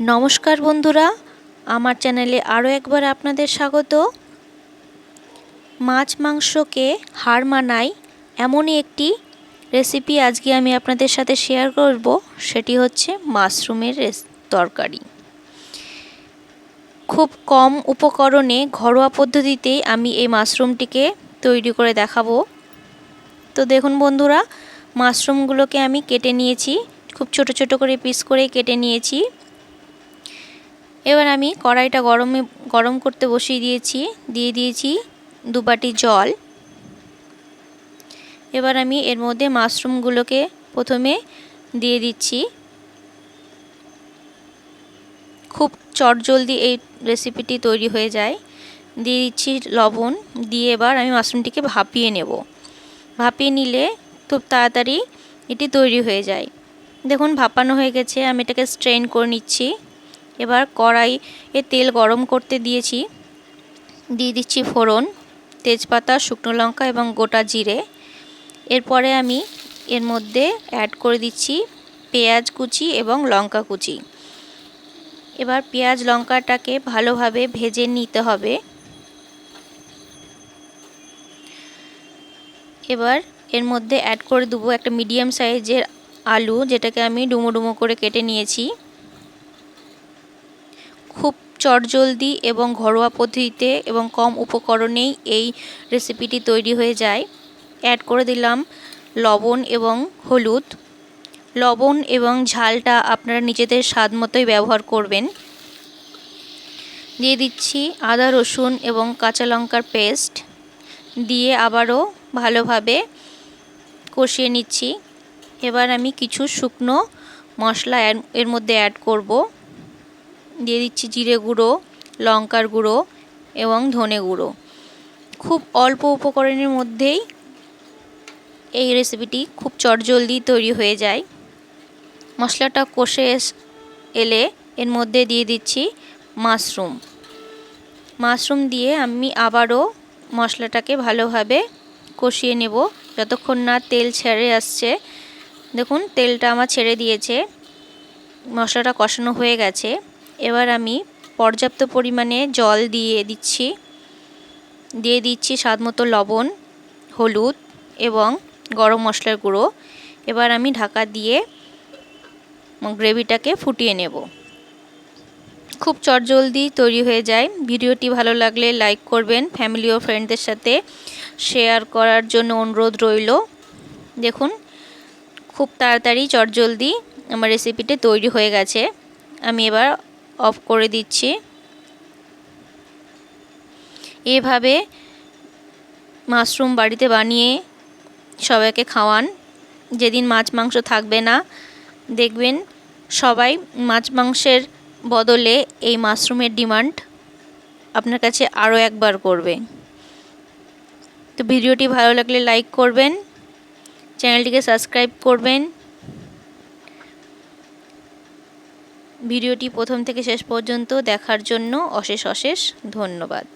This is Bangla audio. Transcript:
নমস্কার বন্ধুরা, আমার চ্যানেলে আরও একবার আপনাদের স্বাগত। মাছ মাংসকে হার মানায় এমনই একটি রেসিপি আজকে আমি আপনাদের সাথে শেয়ার করব, সেটি হচ্ছে মাশরুমের তরকারি। খুব কম উপকরণে, ঘরোয়া পদ্ধতিতেই আমি এই মাশরুমটিকে তৈরি করে দেখাবো। তো দেখুন বন্ধুরা, মাশরুমগুলোকে আমি কেটে নিয়েছি, খুব ছোট ছোট করে পিস করে কেটে নিয়েছি। এবার আমি কড়াইটা গরমে, গরম করতে বসিয়ে দিয়েছি, দিয়ে দিয়েছি দু বাটি জল। এবার আমি এর মধ্যে মাশরুমগুলোকে প্রথমে দিয়ে দিচ্ছি। খুব চটজলদি এই রেসিপিটি তৈরি হয়ে যায়। দিয়ে দিচ্ছি লবণ, দিয়ে এবার আমি মাশরুমটিকে ভাপিয়ে নেব। ভাপিয়ে নিলে খুব তাড়াতাড়ি এটি তৈরি হয়ে যায়। দেখুন, ভাপানো হয়ে গেছে, আমি এটাকে স্ট্রেন করে নিচ্ছি। এবার কড়াই এ তেল গরম করতে দিয়েছি। দিয়ে দিচ্ছি ফোড়ন, তেজপাতা, শুকনো লঙ্কা এবং গোটা জিরে। এরপরে আমি এর মধ্যে অ্যাড করে দিচ্ছি পেঁয়াজ কুচি এবং লঙ্কা কুচি। এবার পেঁয়াজ লঙ্কাটাকে ভালোভাবে ভেজে নিতে হবে। এবার এর মধ্যে অ্যাড করে দেবো একটা মিডিয়াম সাইজের আলু, যেটাকে আমি ডুমো ডুমো করে কেটে নিয়েছি। খুব চটজলদি এবং ঘরোয়া পদ্ধতিতে এবং কম উপকরণেই এই রেসিপিটি তৈরি হয়ে যায়। অ্যাড করে দিলাম লবণ এবং হলুদ। লবণ এবং ঝালটা আপনারা নিজেদের স্বাদ মতোই ব্যবহার করবেন। দিয়ে দিচ্ছি আদা, রসুন এবং কাঁচা লঙ্কার পেস্ট। দিয়ে আবারও ভালোভাবে কষিয়ে নিচ্ছি। এবার আমি কিছু শুকনো মশলা এর মধ্যে অ্যাড করব। দিয়ে দিচ্ছি জিরে গুঁড়ো, লঙ্কার গুঁড়ো এবং ধনে গুঁড়ো। খুব অল্প উপকরণের মধ্যেই এই রেসিপিটি খুব চটজলদি তৈরি হয়ে যায়। মশলাটা কষে এলে এর মধ্যে দিয়ে দিচ্ছি মাশরুম। মাশরুম দিয়ে আমি আবারও মশলাটাকে ভালোভাবে কষিয়ে নেব যতক্ষণ না তেল ছেড়ে আসছে। দেখুন, তেলটা আমার ছেড়ে দিয়েছে। মশলাটা কষানো হয়ে গেছে। এবার আমি পর্যাপ্ত পরিমাণে জল দিয়ে দিচ্ছি। দিয়ে দিচ্ছি স্বাদ মতো লবণ, হলুদ এবং গরম মশলার গুঁড়ো। এবার আমি ঢাকা দিয়ে গ্রেভিটাকে ফুটিয়ে নেব। খুব চটজলদি তৈরি হয়ে যায়। ভিডিওটি ভালো লাগলে লাইক করবেন, ফ্যামিলি ও ফ্রেন্ডদের সাথে শেয়ার করার জন্য অনুরোধ রইল। দেখুন, খুব তাড়াতাড়ি, চটজলদি আমার রেসিপিটি তৈরি হয়ে গেছে। আমি এবার অফ করে দিচ্ছি। এভাবে মাশরুম বাড়িতে বানিয়ে সবাইকে খাওয়ান। যেদিন মাছ মাংস থাকবে না, দেখবেন সবাই মাছ মাংসের বদলে এই মাশরুমের ডিমান্ড আপনার কাছে আরও একবার করবে। তো ভিডিওটি ভালো লাগলে লাইক করবেন, চ্যানেলটিকে সাবস্ক্রাইব করবেন। ভিডিওটি প্রথম থেকে শেষ পর্যন্ত দেখার জন্য অশেষ অশেষ ধন্যবাদ।